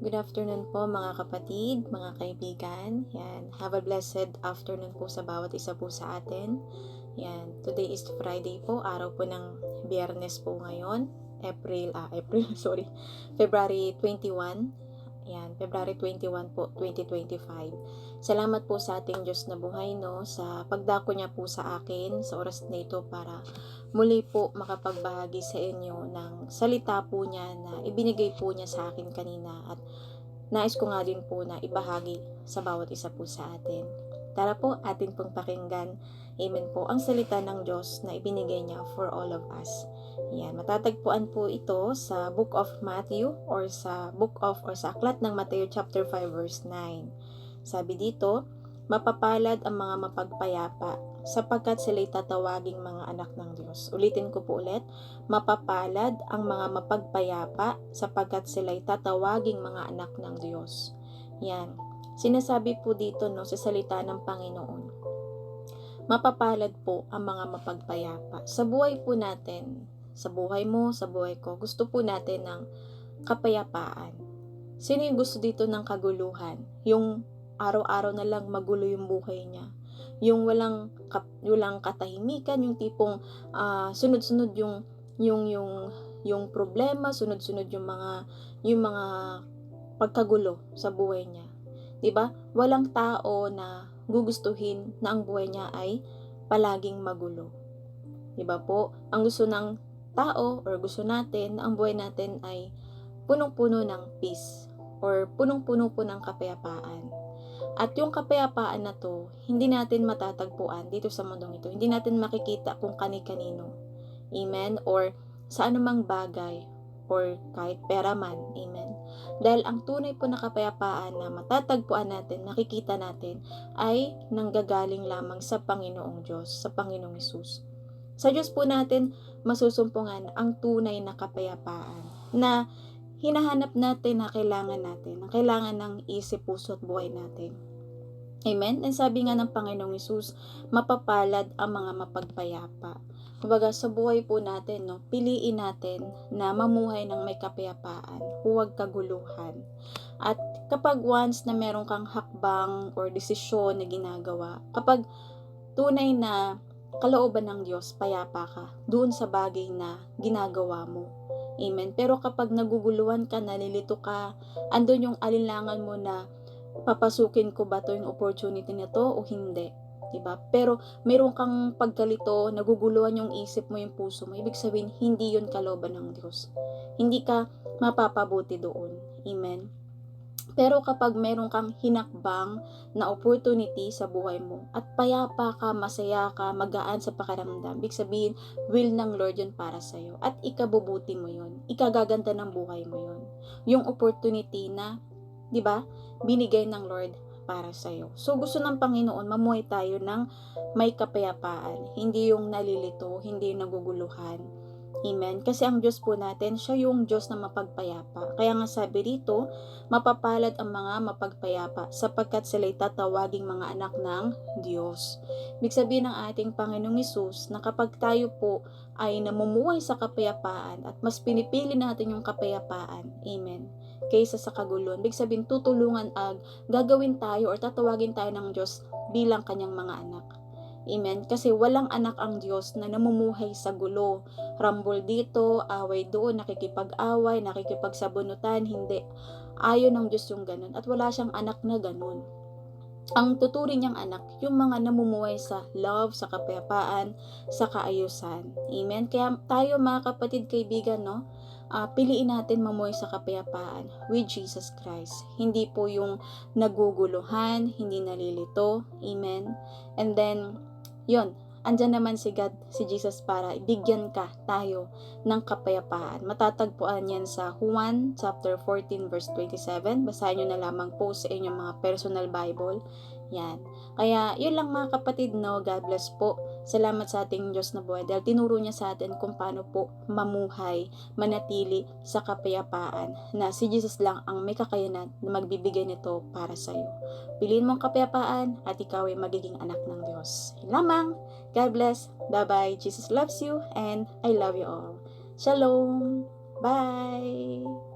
Good afternoon po mga kapatid, mga kaibigan. Yan. Have a blessed afternoon po sa bawat isa po sa atin. Yan. Today is Friday po, araw po ng biyernes po ngayon. April, ah, April, sorry. February 21. Yan, February 21 po, 2025. Salamat po sa ating Diyos na buhay, no, sa pagdako niya po sa akin sa oras na ito para muli po makapagbahagi sa inyo ng salita po niya na ibinigay po niya sa akin kanina at nais ko nga din po na ibahagi sa bawat isa po sa atin. Tara po, atin pong pakinggan. Amen po. Ang salita ng Diyos na ibinigay niya for all of us. Yan, matatagpuan po ito sa Book of Matthew or sa Book of or sa Aklat ng Matthew chapter 5 verse 9. Sabi dito, mapapalad ang mga mapagpayapa sapagkat sila'y tatawaging mga anak ng Diyos. Ulitin ko po ulit, mapapalad ang mga mapagpayapa sapagkat sila'y tatawaging mga anak ng Diyos. Yan. Sinasabi po dito no, sa salita ng Panginoon. Mapapalad po ang mga mapagpayapa. Sa buhay po natin, sa buhay mo, sa buhay ko, gusto po natin ng kapayapaan. Sino yung gusto dito ng kaguluhan? Yung araw-araw na lang magulo yung buhay niya yung walang kap, walang katahimikan, yung tipong uh, sunod-sunod yung yung yung yung problema, sunod-sunod yung mga yung mga pagkagulo sa buhay niya. 'Di ba? Walang tao na gugustuhin na ang buhay niya ay palaging magulo. 'Di ba po? Ang gusto ng tao or gusto natin na ang buhay natin ay punong-puno ng peace or punong-puno po ng kapayapaan. At yung kapayapaan na to, hindi natin matatagpuan dito sa mundong ito. Hindi natin makikita kung kani-kanino. Amen? Or sa anumang bagay or kahit pera man. Amen. Dahil ang tunay po na kapayapaan na matatagpuan natin, nakikita natin, ay nanggagaling lamang sa Panginoong Diyos, sa Panginoong Isus. Sa Diyos po natin masusumpungan ang tunay na kapayapaan na hinahanap natin na kailangan natin, na kailangan ng isip, puso at buhay natin. Amen? And sabi nga ng Panginoong Isus, mapapalad ang mga mapagpayapa. Kumbaga sa buhay po natin, no, piliin natin na mamuhay ng may kapayapaan, huwag kaguluhan. At kapag once na meron kang hakbang or desisyon na ginagawa, kapag tunay na kalooban ng Diyos, payapa ka doon sa bagay na ginagawa mo. Amen. Pero kapag naguguluhan ka, nalilito ka, andun yung alinlangan mo na papasukin ko ba to yung opportunity na to o hindi. Diba? Pero meron kang pagkalito, naguguluhan yung isip mo, yung puso mo. Ibig sabihin, hindi yun kaloban ng Diyos. Hindi ka mapapabuti doon. Amen? Pero kapag meron kang hinakbang na opportunity sa buhay mo at payapa ka, masaya ka, magaan sa pakaramdam, ibig sabihin, will ng Lord yun para sa'yo. At ikabubuti mo yun. Ikagaganda ng buhay mo yun. Yung opportunity na 'di ba? Binigay ng Lord para sa iyo. So gusto ng Panginoon mamuhay tayo ng may kapayapaan, hindi yung nalilito, hindi yung naguguluhan. Amen. Kasi ang Diyos po natin, siya yung Diyos na mapagpayapa. Kaya nga sabi dito, mapapalad ang mga mapagpayapa sapagkat sila'y tatawaging mga anak ng Diyos. Ibig sabihin ng ating Panginoong Isus na kapag tayo po ay namumuhay sa kapayapaan at mas pinipili natin yung kapayapaan. Amen kaysa sa kaguluhan. Big sabihin, tutulungan ag, gagawin tayo or tatawagin tayo ng Diyos bilang kanyang mga anak. Amen? Kasi walang anak ang Diyos na namumuhay sa gulo. Rambol dito, away doon, nakikipag-away, nakikipagsabunutan, hindi. Ayaw ng Diyos yung ganun. At wala siyang anak na ganun. Ang tuturing niyang anak, yung mga namumuhay sa love, sa kapayapaan, sa kaayusan. Amen? Kaya tayo mga kapatid, kaibigan, no? Uh, piliin natin mamuhay sa kapayapaan with Jesus Christ. Hindi po yung naguguluhan, hindi nalilito. Amen. And then, yon andyan naman si God, si Jesus para ibigyan ka tayo ng kapayapaan. Matatagpuan yan sa Juan chapter 14 verse 27. Basahin nyo na lamang po sa inyong mga personal Bible. Yan. Kaya, yun lang mga kapatid, no? God bless po. Salamat sa ating Diyos na buhay dahil tinuro niya sa atin kung paano po mamuhay, manatili sa kapayapaan na si Jesus lang ang may kakayanan na magbibigay nito para sa iyo. Piliin mo ang kapayapaan at ikaw ay magiging anak ng Diyos. Lamang, God bless, bye-bye, Jesus loves you, and I love you all. Shalom! Bye!